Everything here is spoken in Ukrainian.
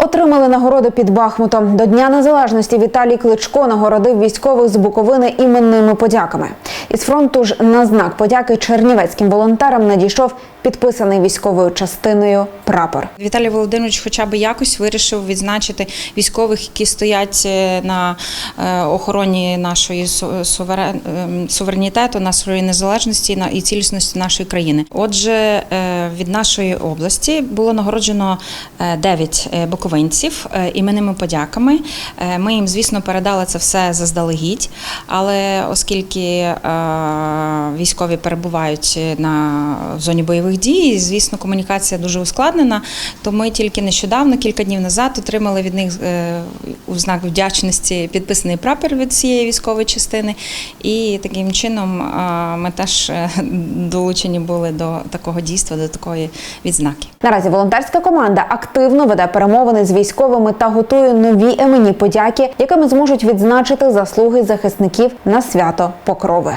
Отримали нагороду під Бахмутом. До Дня Незалежності Віталій Кличко нагородив військових з Буковини іменними подяками. Із фронту ж на знак подяки чернівецьким волонтерам надійшов підписаний військовою частиною прапор. Віталій Володимирович хоча б якось вирішив відзначити військових, які стоять е, на е, охороні нашої ем, суверенітету, нашої незалежності і цілісності нашої країни. Отже, е, від нашої області було нагороджено 9 буковинців е, іменними подяками. Ми їм, звісно, передали це все заздалегідь, але оскільки військові перебувають на зоні бойових дій, звісно, комунікація дуже ускладнена. То ми тільки нещодавно, кілька днів назад, отримали від них е, у знак вдячності підписаний прапор від цієї військової частини. І таким чином е, ми теж е, долучені були до такого дійства, до такої відзнаки. Наразі волонтерська команда активно веде перемовини з військовими та готує нові іменні подяки, якими зможуть відзначити заслуги захисників на свято Покрови.